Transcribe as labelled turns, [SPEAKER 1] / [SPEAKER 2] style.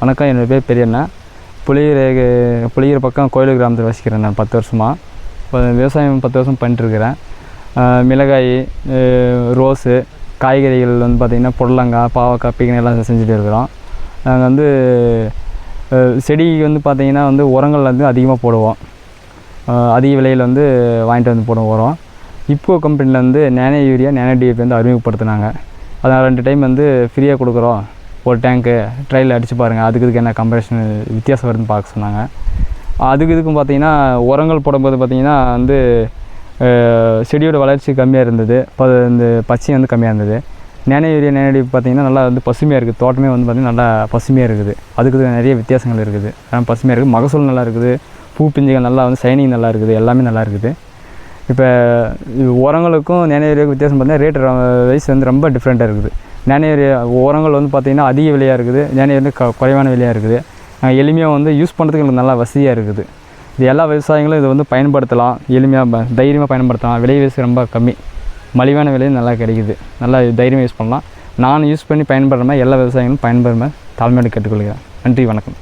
[SPEAKER 1] வணக்கம் என்னோட பேர் பெரியண்ணா. புளியூர் புளியூர் பக்கம் கோயில் கிராமத்தில் வசிக்கிறேன் நான் பத்து வருஷமாக இப்போ விவசாயம் பத்து வருஷம் பண்ணிட்டுருக்கிறேன். மிளகாய் ரோஸு காய்கறிகள் வந்து பார்த்திங்கன்னா புடலங்காய் பாவக்காய் பீக்கனை எல்லாம் செஞ்சுட்டு இருக்கிறோம். நாங்கள் வந்து செடிக்கு வந்து பார்த்திங்கன்னா வந்து உரங்கள் வந்து அதிகமாக போடுவோம். அதிக விலையில் வந்து வாங்கிட்டு வந்து போடுவோம் உரம் இப்போ கம்பெனியில் வந்து நேனோ யூரியா நேனோ டிஎப்பி வந்து அறிமுகப்படுத்தினாங்க. அதனால் ரெண்டு டைம் வந்து ஃப்ரீயாக கொடுக்குறோம். ஒரு டேங்க்கு ட்ரையில் அடித்து பாருங்கள் அதுக்கு இதுக்கு என்ன கம்பரேஷன் வித்தியாசம் வருதுன்னு பார்க்க சொன்னாங்க. அதுக்கு இதுக்கும் பார்த்தீங்கன்னா உரங்கள் போடும்போது பார்த்திங்கன்னா வந்து செடியோட வளர்ச்சி கம்மியாக இருந்தது. இப்போ இந்த பச்சை வந்து கம்மியாக இருந்தது. நேனோ யூரியா நேனடி பார்த்திங்கன்னா நல்லா வந்து பசுமையாக இருக்குது. தோட்டமே வந்து பார்த்திங்கன்னா நல்லா பசுமையாக இருக்குது. அதுக்கு நிறைய வித்தியாசங்கள் இருக்குது. ஆனால் பசுமையாக இருக்குது. மகசூல் நல்லா இருக்குது. பூ பிஞ்சுகள் நல்லா வந்து சைனிங் நல்லா இருக்குது. எல்லாமே நல்லா இருக்குது. இப்போ உரங்களுக்கும் நேனோ யூரியாவுக்கும் வித்தியாசம் பார்த்தீங்கன்னா ரேட் வைஸ் வந்து ரொம்ப டிஃப்ரெண்ட்டாக இருக்குது. நினைவு உரங்கள் வந்து பார்த்திங்கன்னா அதிக விலையாக இருக்குது. நினைவு வந்து க குறைவான விலையாக இருக்குது. எளிமையாக வந்து யூஸ் பண்ணுறதுக்கு எங்களுக்கு நல்லா வசதியாக இருக்குது. இது எல்லா விவசாயிகளும் இதை வந்து பயன்படுத்தலாம். எளிமையாக தைரியமாக பயன்படுத்தலாம். விலை வயசு ரொம்ப கம்மி. மலிவான விலையும் நல்லா கிடைக்குது. நல்லா தைரியமாக யூஸ் பண்ணலாம். நான் யூஸ் பண்ணி பயன்படுற மாதிரி எல்லா விவசாயிகளும் பயன்படுற மாதிரி தாழ்மையோடு கேட்டுக்கொள்கிறேன். நன்றி வணக்கம்.